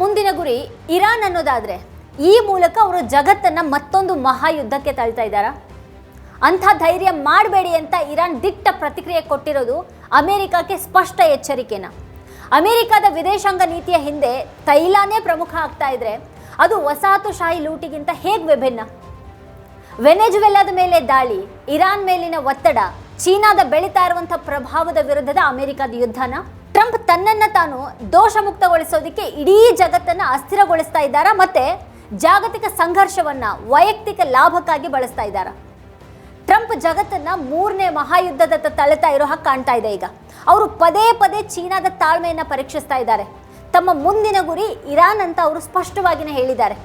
ಮುಂದಿನ ಗುರಿ ಇರಾನ್ ಅನ್ನೋದಾದರೆ ಈ ಮೂಲಕ ಅವರು ಜಗತ್ತನ್ನು ಮತ್ತೊಂದು ಮಹಾಯುದ್ಧಕ್ಕೆ ತಳ್ತಾ ಇದ್ದಾರಾ? ಅಂಥ ಧೈರ್ಯ ಮಾಡಬೇಡಿ ಅಂತ ಇರಾನ್ ದಿಟ್ಟ ಪ್ರತಿಕ್ರಿಯೆ ಕೊಟ್ಟಿರೋದು ಅಮೆರಿಕಕ್ಕೆ ಸ್ಪಷ್ಟ ಎಚ್ಚರಿಕೆನ. ಅಮೆರಿಕದ ವಿದೇಶಾಂಗ ನೀತಿಯ ಹಿಂದೆ ತೈಲಾನೇ ಪ್ರಮುಖ ಆಗ್ತಾ ಇದ್ರೆ ಅದು ವಸಾಹತುಶಾಹಿ ಲೂಟಿಗಿಂತ ಹೇಗೆ ವಿಭಿನ್ನ? ವೆನೆಜುವೆಲಾದ ಮೇಲೆ ದಾಳಿ, ಇರಾನ್ ಮೇಲಿನ ಒತ್ತಡ, ಚೀನಾದ ಬೆಳೀತಾ ಇರುವಂಥ ಪ್ರಭಾವದ ವಿರುದ್ಧದ ಅಮೆರಿಕದ ಯುದ್ಧನ? ಟ್ರಂಪ್ ತನ್ನನ್ನು ತಾನು ದೋಷಮುಕ್ತಗೊಳಿಸೋದಕ್ಕೆ ಇಡೀ ಜಗತ್ತನ್ನು ಅಸ್ಥಿರಗೊಳಿಸ್ತಾ ಇದ್ದಾರಾ ಮತ್ತೆ ಜಾಗತಿಕ ಸಂಘರ್ಷವನ್ನ ವೈಯಕ್ತಿಕ ಲಾಭಕ್ಕಾಗಿ ಬಳಸ್ತಾ ಇದ್ದಾರಾ? ಟ್ರಂಪ್ ಜಗತ್ತನ್ನ ಮೂರನೇ ಮಹಾಯುದ್ಧದತ್ತ ತಳ್ಳುತ್ತಾ ಇರೋ ಹಾಗೆ ಕಾಣ್ತಾ ಇದೆ ಈಗ. ಅವರು ಪದೇ ಪದೇ ಚೀನಾದ ತಾಳ್ಮೆಯನ್ನು ಪರೀಕ್ಷಿಸ್ತಾ ಇದ್ದಾರೆ. ತಮ್ಮ ಮುಂದಿನ ಗುರಿ ಇರಾನ್ ಅಂತ ಅವರು ಸ್ಪಷ್ಟವಾಗಿನೇ ಹೇಳಿದ್ದಾರೆ.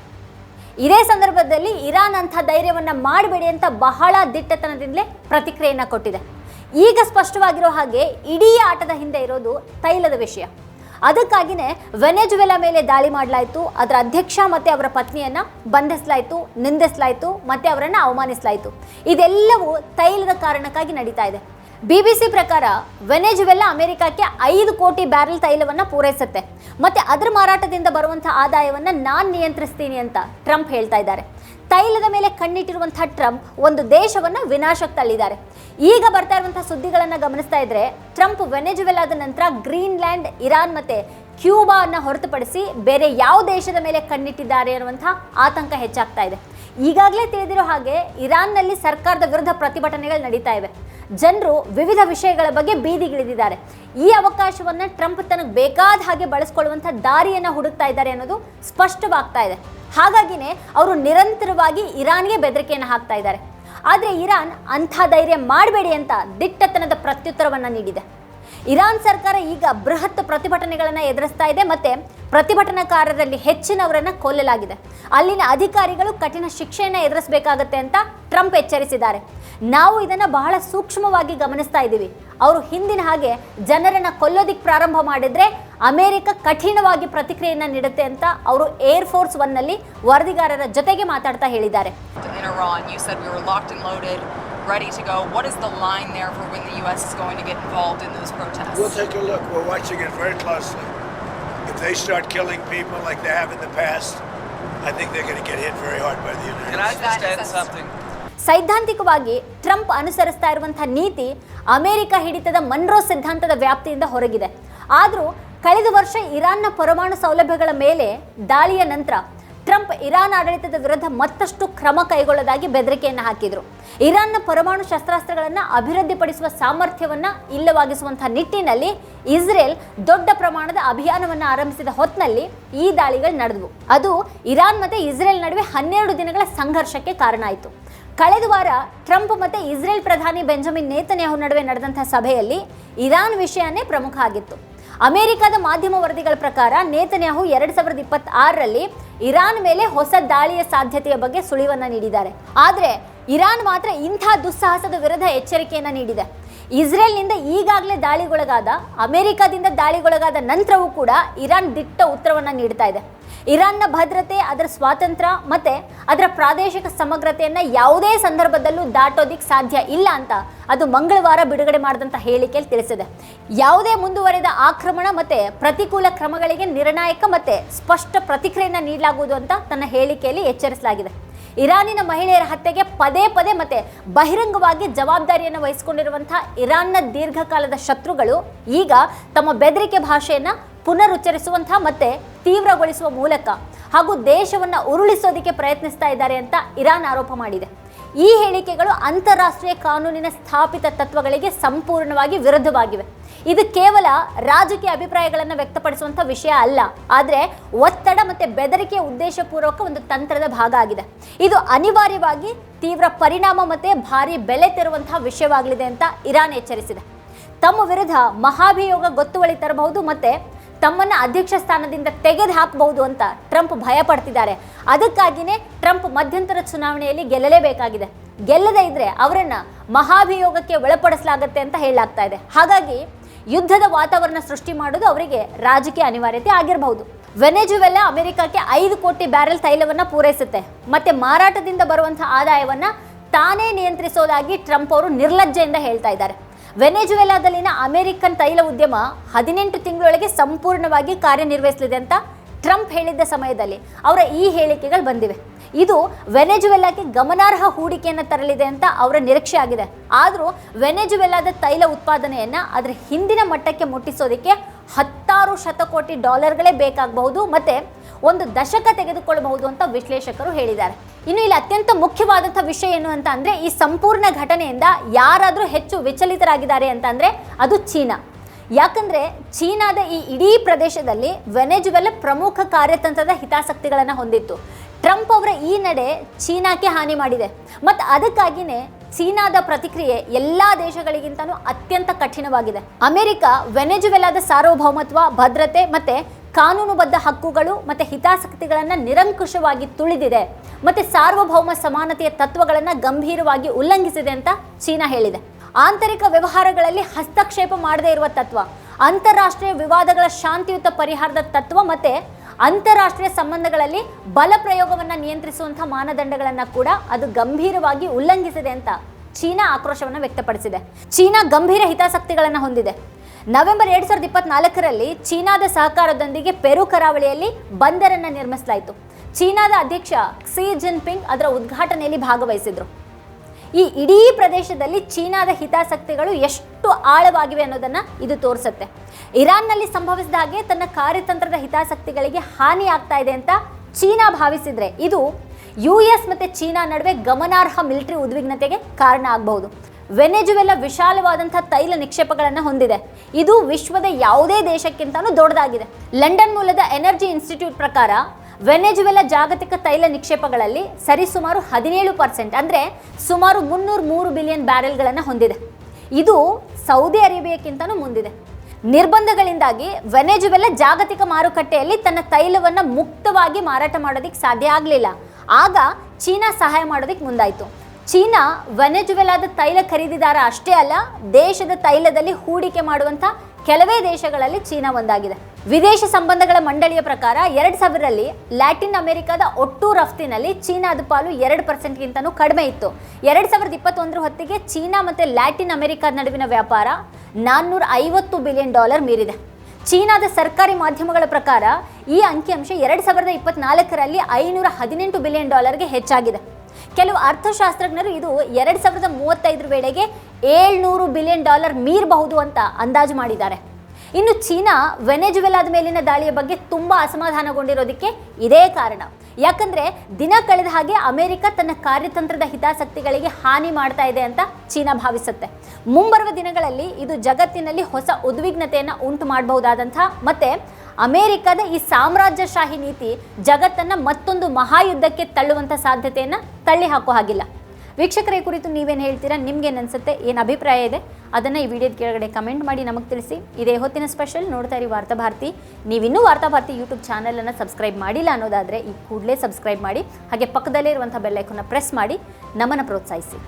ಇದೇ ಸಂದರ್ಭದಲ್ಲಿ ಇರಾನ್ ಅಂಥ ಧೈರ್ಯವನ್ನ ಮಾಡಬೇಡಿ ಅಂತ ಬಹಳ ದಿಟ್ಟತನದಿಂದಲೇ ಪ್ರತಿಕ್ರಿಯೆಯನ್ನು ಕೊಟ್ಟಿದೆ. ಈಗ ಸ್ಪಷ್ಟವಾಗಿರೋ ಹಾಗೆ ಇಡೀ ಆಟದ ಹಿಂದೆ ಇರೋದು ತೈಲದ ವಿಷಯ. ಅದಕ್ಕಾಗಿನೇ ವೆನೆಜುವೆಲಾ ಮೇಲೆ ದಾಳಿ ಮಾಡಲಾಯಿತು, ಅದರ ಅಧ್ಯಕ್ಷ ಮತ್ತೆ ಅವರ ಪತ್ನಿಯನ್ನು ಬಂಧಿಸಲಾಯಿತು, ನಿಂದಿಸಲಾಯಿತು, ಮತ್ತೆ ಅವರನ್ನು ಅವಮಾನಿಸಲಾಯಿತು. ಇದೆಲ್ಲವೂ ತೈಲದ ಕಾರಣಕ್ಕಾಗಿ ನಡೀತಾ ಇದೆ. ಬಿಬಿಸಿ ಪ್ರಕಾರ ವೆನೆಜುವೆಲಾ ಅಮೆರಿಕಕ್ಕೆ ಐದು ಕೋಟಿ ಬ್ಯಾರೆಲ್ ತೈಲವನ್ನ ಪೂರೈಸುತ್ತೆ. ಮತ್ತೆ ಅದರ ಮಾರಾಟದಿಂದ ಬರುವಂಥ ಆದಾಯವನ್ನ ನಾನು ನಿಯಂತ್ರಿಸ್ತೀನಿ ಅಂತ ಟ್ರಂಪ್ ಹೇಳ್ತಾ ಇದ್ದಾರೆ. ತೈಲದ ಮೇಲೆ ಕಣ್ಣಿಟ್ಟಿರುವಂತಹ ಟ್ರಂಪ್ ಒಂದು ದೇಶವನ್ನ ವಿನಾಶಕ್ಕೆ ತಳ್ಳಿದ್ದಾರೆ. ಈಗ ಬರ್ತಾ ಇರುವಂತಹ ಸುದ್ದಿಗಳನ್ನು ಗಮನಿಸ್ತಾ ಇದ್ರೆ, ಟ್ರಂಪ್ ವೆನೆಜುವೆಲಾದ ನಂತರ ಗ್ರೀನ್ಲ್ಯಾಂಡ್, ಇರಾನ್ ಮತ್ತೆ ಕ್ಯೂಬಾ ಅನ್ನ ಹೊರತುಪಡಿಸಿ ಬೇರೆ ಯಾವ ದೇಶದ ಮೇಲೆ ಕಣ್ಣಿಟ್ಟಿದ್ದಾರೆ ಅನ್ನುವಂಥ ಆತಂಕ ಹೆಚ್ಚಾಗ್ತಾ ಇದೆ. ಈಗಾಗಲೇ ತಿಳಿದಿರೋ ಹಾಗೆ ಇರಾನ್ನಲ್ಲಿ ಸರ್ಕಾರದ ವಿರುದ್ಧ ಪ್ರತಿಭಟನೆಗಳು ನಡೀತಾ ಇವೆ. ಜನರು ವಿವಿಧ ವಿಷಯಗಳ ಬಗ್ಗೆ ಬೀದಿಗಿಳಿದಿದ್ದಾರೆ ಈ ಅವಕಾಶವನ್ನು ಟ್ರಂಪ್ ತನಗೆ ಬೇಕಾದ ಹಾಗೆ ಬಳಸ್ಕೊಳ್ಳುವಂಥ ದಾರಿಯನ್ನು ಹುಡುಕ್ತಾ ಇದ್ದಾರೆ ಅನ್ನೋದು ಸ್ಪಷ್ಟವಾಗ್ತಾ ಇದೆ. ಹಾಗಾಗಿನೇ ಅವರು ನಿರಂತರವಾಗಿ ಇರಾನ್ಗೆ ಬೆದರಿಕೆಯನ್ನು ಹಾಕ್ತಾ ಇದ್ದಾರೆ. ಆದರೆ ಇರಾನ್ ಅಂಥ ಧೈರ್ಯ ಮಾಡಬೇಡಿ ಅಂತ ದಿಟ್ಟತನದ ಪ್ರತ್ಯುತ್ತರವನ್ನು ನೀಡಿದೆ. ಇರಾನ್ ಸರ್ಕಾರ ಈಗ ಬೃಹತ್ ಪ್ರತಿಭಟನೆಗಳನ್ನು ಎದುರಿಸ್ತಾ ಇದೆ ಮತ್ತು ಪ್ರತಿಭಟನಾಕಾರರಲ್ಲಿ ಹೆಚ್ಚಿನವರನ್ನು ಕೊಲ್ಲಲಾಗಿದೆ. ಅಲ್ಲಿನ ಅಧಿಕಾರಿಗಳು ಕಠಿಣ ಶಿಕ್ಷೆಯನ್ನು ಎದುರಿಸಬೇಕಾಗತ್ತೆ ಅಂತ ಟ್ರಂಪ್ ಎಚ್ಚರಿಸಿದ್ದಾರೆ. ನಾವು ಇದನ್ನು ಬಹಳ ಸೂಕ್ಷ್ಮವಾಗಿ ಗಮನಿಸ್ತಾ ಇದ್ದೀವಿ. ಅವರು ಹಿಂದಿನ ಹಾಗೆ ಜನರನ್ನು ಕೊಲ್ಲೋದಿಕ್ಕೆ ಪ್ರಾರಂಭ ಮಾಡಿದರೆ ಅಮೆರಿಕ ಕಠಿಣವಾಗಿ ಪ್ರತಿಕ್ರಿಯೆಯನ್ನು ನೀಡುತ್ತೆ ಅಂತ ಅವರು ಏರ್ ಫೋರ್ಸ್ ಒನ್ನಲ್ಲಿ ವರದಿಗಾರರ ಜೊತೆಗೆ ಮಾತಾಡ್ತಾ ಹೇಳಿದ್ದಾರೆ. Ready to go. What is the line there for when the U.S. is going to get involved in those protests? We'll take a look. We're watching it very closely. If they start killing people like they have in the past, I think they're going to get hit very hard by the United Can I States. just add something? ಸೈದ್ಧಾಂತಿಕವಾಗಿ Trump ಅನುಸರಿಸ್ತಾ ಇರುವಂತಹ ನೀತಿ America ಹಿಡಿತದ Munro ಸಿದ್ಧಾಂತದ ವ್ಯಾಪ್ತಿಯಿಂದ ಹೊರಗಿದೆ ಆದರೂ ಕಳೆದ ವರ್ಷ ಇರಾನ್ನ ಪರಮಾಣು ಸೌಲಭ್ಯಗಳ ಮೇಲೆ ದಾಳಿಯ ನಂತರ ಟ್ರಂಪ್ ಇರಾನ್ ಆಡಳಿತದ ವಿರುದ್ಧ ಮತ್ತಷ್ಟು ಕ್ರಮ ಕೈಗೊಳ್ಳದಾಗಿ ಬೆದರಿಕೆಯನ್ನು ಹಾಕಿದ್ರು. ಇರಾನ್ನ ಪರಮಾಣು ಶಸ್ತ್ರಾಸ್ತ್ರಗಳನ್ನು ಅಭಿವೃದ್ಧಿಪಡಿಸುವ ಸಾಮರ್ಥ್ಯವನ್ನು ಇಲ್ಲವಾಗಿಸುವಂತಹ ನಿಟ್ಟಿನಲ್ಲಿ ಇಸ್ರೇಲ್ ದೊಡ್ಡ ಪ್ರಮಾಣದ ಅಭಿಯಾನವನ್ನು ಆರಂಭಿಸಿದ ಹೊತ್ತಿನಲ್ಲಿ ಈ ದಾಳಿಗಳು ನಡೆದವು. ಅದು ಇರಾನ್ ಮತ್ತು ಇಸ್ರೇಲ್ ನಡುವೆ ಹನ್ನೆರಡು ದಿನಗಳ ಸಂಘರ್ಷಕ್ಕೆ ಕಾರಣ ಆಯಿತು. ಕಳೆದ ವಾರ ಟ್ರಂಪ್ ಮತ್ತು ಇಸ್ರೇಲ್ ಪ್ರಧಾನಿ ಬೆಂಜಮಿನ್ ನೇತನ್ಯಾಹು ನಡುವೆ ನಡೆದಂಥ ಸಭೆಯಲ್ಲಿ ಇರಾನ್ ವಿಷಯನೇ ಪ್ರಮುಖ ಆಗಿತ್ತು. ಅಮೆರಿಕದ ಮಾಧ್ಯಮ ವರದಿಗಳ ಪ್ರಕಾರ ನೇತನ್ಯಾಹು ಎರಡ್ ಸಾವಿರದ ಇಪ್ಪತ್ತಾರರಲ್ಲಿ ಇರಾನ್ ಮೇಲೆ ಹೊಸ ದಾಳಿಯ ಸಾಧ್ಯತೆಯ ಬಗ್ಗೆ ಸುಳಿವನ್ನ ನೀಡಿದ್ದಾರೆ. ಆದರೆ ಇರಾನ್ ಮಾತ್ರ ಇಂಥ ದುಸ್ಸಾಹಸದ ವಿರುದ್ಧ ಎಚ್ಚರಿಕೆಯನ್ನು ನೀಡಿದೆ. ಇಸ್ರೇಲ್ನಿಂದ ಈಗಾಗಲೇ ದಾಳಿಗೊಳಗಾದ, ಅಮೆರಿಕದಿಂದ ದಾಳಿಗೊಳಗಾದ ನಂತರವೂ ಕೂಡ ಇರಾನ್ ದಿಟ್ಟ ಉತ್ತರವನ್ನು ನೀಡ್ತಾ ಇದೆ. ಇರಾನ್ನ ಭದ್ರತೆ, ಅದರ ಸ್ವಾತಂತ್ರ್ಯ ಮತ್ತೆ ಅದರ ಪ್ರಾದೇಶಿಕ ಸಮಗ್ರತೆಯನ್ನು ಯಾವುದೇ ಸಂದರ್ಭದಲ್ಲೂ ದಾಟೋದಿಕ್ಕೆ ಸಾಧ್ಯ ಇಲ್ಲ ಅಂತ ಅದು ಮಂಗಳವಾರ ಬಿಡುಗಡೆ ಮಾಡಿದಂಥ ಹೇಳಿಕೆಯಲ್ಲಿ ತಿಳಿಸಿದೆ. ಯಾವುದೇ ಮುಂದುವರೆದ ಆಕ್ರಮಣ ಮತ್ತೆ ಪ್ರತಿಕೂಲ ಕ್ರಮಗಳಿಗೆ ನಿರ್ಣಾಯಕ ಮತ್ತೆ ಸ್ಪಷ್ಟ ಪ್ರತಿಕ್ರಿಯೆಯನ್ನು ನೀಡಲಾಗುವುದು ಅಂತ ತನ್ನ ಹೇಳಿಕೆಯಲ್ಲಿ ಎಚ್ಚರಿಸಲಾಗಿದೆ. ಇರಾನಿನ ಮಹಿಳೆಯರ ಹತ್ಯೆಗೆ ಪದೇ ಪದೇ ಮತ್ತೆ ಬಹಿರಂಗವಾಗಿ ಜವಾಬ್ದಾರಿಯನ್ನು ವಹಿಸಿಕೊಂಡಿರುವಂತಹ ಇರಾನ್ನ ದೀರ್ಘಕಾಲದ ಶತ್ರುಗಳು ಈಗ ತಮ್ಮ ಬೆದರಿಕೆ ಭಾಷೆಯನ್ನು ಪುನರುಚ್ಚರಿಸುವಂತಹ ಮತ್ತೆ ತೀವ್ರಗೊಳಿಸುವ ಮೂಲಕ ಹಾಗೂ ದೇಶವನ್ನ ಉರುಳಿಸೋದಕ್ಕೆ ಪ್ರಯತ್ನಿಸ್ತಾ ಇದ್ದಾರೆ ಅಂತ ಇರಾನ್ ಆರೋಪ ಮಾಡಿದೆ. ಈ ಹೇಳಿಕೆಗಳು ಅಂತಾರಾಷ್ಟ್ರೀಯ ಕಾನೂನಿನ ಸ್ಥಾಪಿತ ತತ್ವಗಳಿಗೆ ಸಂಪೂರ್ಣವಾಗಿ ವಿರುದ್ಧವಾಗಿವೆ. ಇದು ಕೇವಲ ರಾಜಕೀಯ ಅಭಿಪ್ರಾಯಗಳನ್ನು ವ್ಯಕ್ತಪಡಿಸುವಂಥ ವಿಷಯ ಅಲ್ಲ, ಆದರೆ ಒತ್ತಡ ಮತ್ತು ಬೆದರಿಕೆಯ ಉದ್ದೇಶಪೂರ್ವಕ ಒಂದು ತಂತ್ರದ ಭಾಗ ಆಗಿದೆ. ಇದು ಅನಿವಾರ್ಯವಾಗಿ ತೀವ್ರ ಪರಿಣಾಮ ಮತ್ತು ಭಾರಿ ಬೆಲೆ ತೆರುವಂತಹ ವಿಷಯವಾಗಲಿದೆ ಅಂತ ಇರಾನ್ ಎಚ್ಚರಿಸಿದೆ. ತಮ್ಮ ವಿರುದ್ಧ ಮಹಾಭಿಯೋಗ ಗೊತ್ತುವಳಿ ತರಬಹುದು ಮತ್ತೆ ತಮ್ಮನ್ನ ಅಧ್ಯಕ್ಷ ಸ್ಥಾನದಿಂದ ತೆಗೆದು ಹಾಕಬಹುದು ಅಂತ ಟ್ರಂಪ್ ಭಯ ಪಡ್ತಿದ್ದಾರೆ ಅದಕ್ಕಾಗಿಯೇ ಟ್ರಂಪ್ ಮಧ್ಯಂತರ ಚುನಾವಣೆಯಲ್ಲಿ ಗೆಲ್ಲಲೇಬೇಕಾಗಿದೆ. ಗೆಲ್ಲದೇ ಇದ್ರೆ ಅವರನ್ನ ಮಹಾಭಿಯೋಗಕ್ಕೆ ಒಳಪಡಿಸಲಾಗತ್ತೆ ಅಂತ ಹೇಳಲಾಗ್ತಾ ಇದೆ. ಹಾಗಾಗಿ ಯುದ್ಧದ ವಾತಾವರಣ ಸೃಷ್ಟಿ ಮಾಡೋದು ಅವರಿಗೆ ರಾಜಕೀಯ ಅನಿವಾರ್ಯತೆ ಆಗಿರಬಹುದು. ವೆನೆಜುವೆಲಾ ಅಮೆರಿಕಕ್ಕೆ ಐದು ಕೋಟಿ ಬ್ಯಾರೆಲ್ ತೈಲವನ್ನ ಪೂರೈಸುತ್ತೆ. ಮತ್ತೆ ಮಾರಾಟದಿಂದ ಬರುವಂತಹ ಆದಾಯವನ್ನ ತಾನೇ ನಿಯಂತ್ರಿಸೋದಾಗಿ ಟ್ರಂಪ್ ಅವರು ನಿರ್ಲಜ್ಜೆಯಿಂದ ಹೇಳ್ತಾ ಇದ್ದಾರೆ. ವೆನೆಜುವೆಲಾದಲ್ಲಿನ ಅಮೆರಿಕನ್ ತೈಲ ಉದ್ಯಮ ಹದಿನೆಂಟು ತಿಂಗಳೊಳಗೆ ಸಂಪೂರ್ಣವಾಗಿ ಕಾರ್ಯನಿರ್ವಹಿಸಲಿದೆ ಅಂತ ಟ್ರಂಪ್ ಹೇಳಿದ್ದ ಸಮಯದಲ್ಲಿ ಅವರ ಈ ಹೇಳಿಕೆಗಳು ಬಂದಿವೆ. ಇದು ವೆನೆಜುವೆಲಾಕ್ಕೆ ಗಮನಾರ್ಹ ಹೂಡಿಕೆಯನ್ನು ತರಲಿದೆ ಅಂತ ಅವರ ನಿರೀಕ್ಷೆ ಆಗಿದೆ. ಆದರೂ ವೆನೆಜುವೆಲಾದ ತೈಲ ಉತ್ಪಾದನೆಯನ್ನು ಅದರ ಹಿಂದಿನ ಮಟ್ಟಕ್ಕೆ ಮುಟ್ಟಿಸೋದಕ್ಕೆ ಹತ್ತಾರು ಶತಕೋಟಿ ಡಾಲರ್ಗಳೇ ಬೇಕಾಗಬಹುದು. ಮತ್ತೆ ಒಂದು ದಶಕ ತೆಗೆದುಕೊಳ್ಳಬಹುದು ಅಂತ ವಿಶ್ಲೇಷಕರು ಹೇಳಿದ್ದಾರೆ. ಇನ್ನು ಇಲ್ಲಿ ಅತ್ಯಂತ ಮುಖ್ಯವಾದಂಥ ವಿಷಯ ಏನು ಅಂತ ಅಂದರೆ, ಈ ಸಂಪೂರ್ಣ ಘಟನೆಯಿಂದ ಯಾರಾದರೂ ಹೆಚ್ಚು ವಿಚಲಿತರಾಗಿದ್ದಾರೆ ಅಂತ ಅಂದ್ರೆ, ಅದು ಚೀನಾ. ಯಾಕಂದ್ರೆ, ಚೀನಾದ ಈ ಇಡೀ ಪ್ರದೇಶದಲ್ಲಿ ವೆನೆಜುವೆಲ್ ಪ್ರಮುಖ ಕಾರ್ಯತಂತ್ರದ ಹಿತಾಸಕ್ತಿಗಳನ್ನು ಹೊಂದಿತ್ತು. ಟ್ರಂಪ್ ಅವರ ಈ ನಡೆ ಚೀನಾಕ್ಕೆ ಹಾನಿ ಮಾಡಿದೆ. ಮತ್ತು ಅದಕ್ಕಾಗಿಯೇ ಚೀನಾದ ಪ್ರತಿಕ್ರಿಯೆ ಎಲ್ಲ ದೇಶಗಳಿಗಿಂತಲೂ ಅತ್ಯಂತ ಕಠಿಣವಾಗಿದೆ. ಅಮೆರಿಕ ವೆನೆಜುವೆಲಾದ ಸಾರ್ವಭೌಮತ್ವ, ಭದ್ರತೆ ಮತ್ತೆ ಕಾನೂನುಬದ್ಧ ಹಕ್ಕುಗಳು ಮತ್ತೆ ಹಿತಾಸಕ್ತಿಗಳನ್ನು ನಿರಂಕುಶವಾಗಿ ತುಳಿದಿದೆ, ಮತ್ತೆ ಸಾರ್ವಭೌಮ ಸಮಾನತೆಯ ತತ್ವಗಳನ್ನು ಗಂಭೀರವಾಗಿ ಉಲ್ಲಂಘಿಸಿದೆ ಅಂತ ಚೀನಾ ಹೇಳಿದೆ. ಆಂತರಿಕ ವ್ಯವಹಾರಗಳಲ್ಲಿ ಹಸ್ತಕ್ಷೇಪ ಮಾಡದೇ ಇರುವ ತತ್ವ, ಅಂತಾರಾಷ್ಟ್ರೀಯ ವಿವಾದಗಳ ಶಾಂತಿಯುತ ಪರಿಹಾರದ ತತ್ವ ಮತ್ತೆ ಅಂತಾರಾಷ್ಟ್ರೀಯ ಸಂಬಂಧಗಳಲ್ಲಿ ಬಲ ಪ್ರಯೋಗವನ್ನು ನಿಯಂತ್ರಿಸುವಂಥ ಮಾನದಂಡಗಳನ್ನು ಕೂಡ ಅದು ಗಂಭೀರವಾಗಿ ಉಲ್ಲಂಘಿಸಿದೆ ಅಂತ ಚೀನಾ ಆಕ್ರೋಶವನ್ನು ವ್ಯಕ್ತಪಡಿಸಿದೆ. ಚೀನಾ ಗಂಭೀರ ಹಿತಾಸಕ್ತಿಗಳನ್ನು ಹೊಂದಿದೆ. ನವೆಂಬರ್ ಎರಡ್ ಸಾವಿರದ ಇಪ್ಪತ್ನಾಲ್ಕರಲ್ಲಿ ಚೀನಾದ ಸಹಕಾರದೊಂದಿಗೆ ಪೆರು ಕರಾವಳಿಯಲ್ಲಿ ಬಂದರನ್ನು ನಿರ್ಮಿಸಲಾಯಿತು. ಚೀನಾದ ಅಧ್ಯಕ್ಷ ಕ್ಸಿ ಜಿನ್ಪಿಂಗ್ ಅದರ ಉದ್ಘಾಟನೆಯಲ್ಲಿ ಭಾಗವಹಿಸಿದ್ರು. ಈ ಇಡೀ ಪ್ರದೇಶದಲ್ಲಿ ಚೀನಾದ ಹಿತಾಸಕ್ತಿಗಳು ಎಷ್ಟು ಆಳವಾಗಿವೆ ಅನ್ನೋದನ್ನ ಇದು ತೋರಿಸುತ್ತೆ. ಇರಾನ್ನಲ್ಲಿ ಸಂಭವಿಸಿದ ಹಾಗೆ ತನ್ನ ಕಾರ್ಯತಂತ್ರದ ಹಿತಾಸಕ್ತಿಗಳಿಗೆ ಹಾನಿ ಆಗ್ತಾ ಇದೆ ಅಂತ ಚೀನಾ ಭಾವಿಸಿದ್ರೆ ಇದು ಯು ಎಸ್ ಮತ್ತೆ ಚೀನಾ ನಡುವೆ ಗಮನಾರ್ಹ ಮಿಲಿಟರಿ ಉದ್ವಿಗ್ನತೆಗೆ ಕಾರಣ ಆಗಬಹುದು. ವೆನೆಜುವೆಲ ವಿಶಾಲವಾದಂಥ ತೈಲ ನಿಕ್ಷೇಪಗಳನ್ನು ಹೊಂದಿದೆ. ಇದು ವಿಶ್ವದ ಯಾವುದೇ ದೇಶಕ್ಕಿಂತಲೂ ದೊಡ್ಡದಾಗಿದೆ. ಲಂಡನ್ ಮೂಲದ ಎನರ್ಜಿ ಇನ್ಸ್ಟಿಟ್ಯೂಟ್ ಪ್ರಕಾರ ವೆನೆಜುವೆಲ ಜಾಗತಿಕ ತೈಲ ನಿಕ್ಷೇಪಗಳಲ್ಲಿ ಸರಿಸುಮಾರು ಹದಿನೇಳು ಪರ್ಸೆಂಟ್ ಅಂದರೆ ಸುಮಾರು ಮುನ್ನೂರ ಮೂರು ಬಿಲಿಯನ್ ಬ್ಯಾರೆಲ್ಗಳನ್ನು ಹೊಂದಿದೆ. ಇದು ಸೌದಿ ಅರೇಬಿಯಕ್ಕಿಂತಲೂ ಮುಂದಿದೆ. ನಿರ್ಬಂಧಗಳಿಂದಾಗಿ ವೆನೆಜುವೆಲ ಜಾಗತಿಕ ಮಾರುಕಟ್ಟೆಯಲ್ಲಿ ತನ್ನ ತೈಲವನ್ನು ಮುಕ್ತವಾಗಿ ಮಾರಾಟ ಮಾಡೋದಕ್ಕೆ ಸಾಧ್ಯ ಆಗಲಿಲ್ಲ. ಆಗ ಚೀನಾ ಸಹಾಯ ಮಾಡೋದಕ್ಕೆ ಮುಂದಾಯಿತು. ಚೀನಾ ವೆನೆಜುವೆಲಾದ ತೈಲ ಖರೀದಿದಾರ ಅಷ್ಟೇ ಅಲ್ಲ, ದೇಶದ ತೈಲದಲ್ಲಿ ಹೂಡಿಕೆ ಮಾಡುವಂಥ ಕೆಲವೇ ದೇಶಗಳಲ್ಲಿ ಚೀನಾ ಒಂದಾಗಿದೆ. ವಿದೇಶ ಸಂಬಂಧಗಳ ಮಂಡಳಿಯ ಪ್ರಕಾರ ಎರಡ್ ಸಾವಿರದಲ್ಲಿ ಲ್ಯಾಟಿನ್ ಅಮೆರಿಕದ ಒಟ್ಟು ರಫ್ತಿನಲ್ಲಿ ಚೀನಾದ ಪಾಲು ಎರಡು ಪರ್ಸೆಂಟ್ಗಿಂತನೂ ಕಡಿಮೆ ಇತ್ತು. ಎರಡ್ ಸಾವಿರದ ಇಪ್ಪತ್ತೊಂದರ ಹೊತ್ತಿಗೆ ಚೀನಾ ಮತ್ತು ಲ್ಯಾಟಿನ್ ಅಮೆರಿಕಾದ ನಡುವಿನ ವ್ಯಾಪಾರ ನಾನ್ನೂರ ಐವತ್ತು ಬಿಲಿಯನ್ ಡಾಲರ್ ಮೀರಿದೆ. ಚೀನಾದ ಸರ್ಕಾರಿ ಮಾಧ್ಯಮಗಳ ಪ್ರಕಾರ ಈ ಅಂಕಿಅಂಶ ಎರಡು ಸಾವಿರದ ಇಪ್ಪತ್ನಾಲ್ಕರಲ್ಲಿ ಐನೂರ ಹದಿನೆಂಟು ಬಿಲಿಯನ್ ಡಾಲರ್ಗೆ ಹೆಚ್ಚಾಗಿದೆ. ಕೆಲವು ಅರ್ಥಶಾಸ್ತ್ರಜ್ಞರು ಇದು ಎರಡು ಸಾವಿರದ ಮೂವತ್ತೈದರ ವೇಳೆಗೆ ಏಳ್ನೂರು ಬಿಲಿಯನ್ ಡಾಲರ್ ಮೀರಬಹುದು ಅಂತ ಅಂದಾಜು ಮಾಡಿದ್ದಾರೆ. ಇನ್ನು ಚೀನಾ ವೆನೆಜುವೆಲಾದ ಮೇಲಿನ ದಾಳಿಯ ಬಗ್ಗೆ ತುಂಬ ಅಸಮಾಧಾನಗೊಂಡಿರೋದಕ್ಕೆ ಇದೇ ಕಾರಣ. ಯಾಕಂದ್ರೆ ದಿನ ಕಳೆದ ಹಾಗೆ ಅಮೆರಿಕ ತನ್ನ ಕಾರ್ಯತಂತ್ರದ ಹಿತಾಸಕ್ತಿಗಳಿಗೆ ಹಾನಿ ಮಾಡ್ತಾ ಇದೆ ಅಂತ ಚೀನಾ ಭಾವಿಸುತ್ತೆ. ಮುಂಬರುವ ದಿನಗಳಲ್ಲಿ ಇದು ಜಗತ್ತಿನಲ್ಲಿ ಹೊಸ ಉದ್ವಿಗ್ನತೆಯನ್ನು ಉಂಟು ಮಾಡಬಹುದಾದಂಥ ಮತ್ತೆ ಅಮೆರಿಕದ ಈ ಸಾಮ್ರಾಜ್ಯಶಾಹಿ ನೀತಿ ಜಗತ್ತನ್ನು ಮತ್ತೊಂದು ಮಹಾಯುದ್ಧಕ್ಕೆ ತಳ್ಳುವಂಥ ಸಾಧ್ಯತೆಯನ್ನು ತಳ್ಳಿ ಹಾಕೋ ಹಾಗಿಲ್ಲ. ವೀಕ್ಷಕರ ಈ ಕುರಿತು ನೀವೇನು ಹೇಳ್ತೀರಾ? ನಿಮ್ಗೇನು ಅನ್ಸುತ್ತೆ? ಏನು ಅಭಿಪ್ರಾಯ ಇದೆ? ಅದನ್ನು ಈ ವಿಡಿಯೋದ ಕೆಳಗಡೆ ಕಮೆಂಟ್ ಮಾಡಿ ನಮಗೆ ತಿಳಿಸಿ. ಇದೇ ಹೊತ್ತಿನ ಸ್ಪೆಷಲ್ ನೋಡ್ತಾ ಇರಿ ವಾರ್ತಾಭಾರತಿ ನೀವಿನ್ನೂ ವಾರ್ತಾಭಾರತಿ ಯೂಟ್ಯೂಬ್ ಚಾನಲನ್ನು ಸಬ್ಸ್ಕ್ರೈಬ್ ಮಾಡಿಲ್ಲ ಅನ್ನೋದಾದರೆ ಈ ಕೂಡಲೇ ಸಬ್ಸ್ಕ್ರೈಬ್ ಮಾಡಿ, ಹಾಗೆ ಪಕ್ಕದಲ್ಲೇ ಇರುವಂಥ ಬೆಲ್ಲೈಕನ್ನ ಪ್ರೆಸ್ ಮಾಡಿ ನಮ್ಮನ್ನು ಪ್ರೋತ್ಸಾಹಿಸಿ.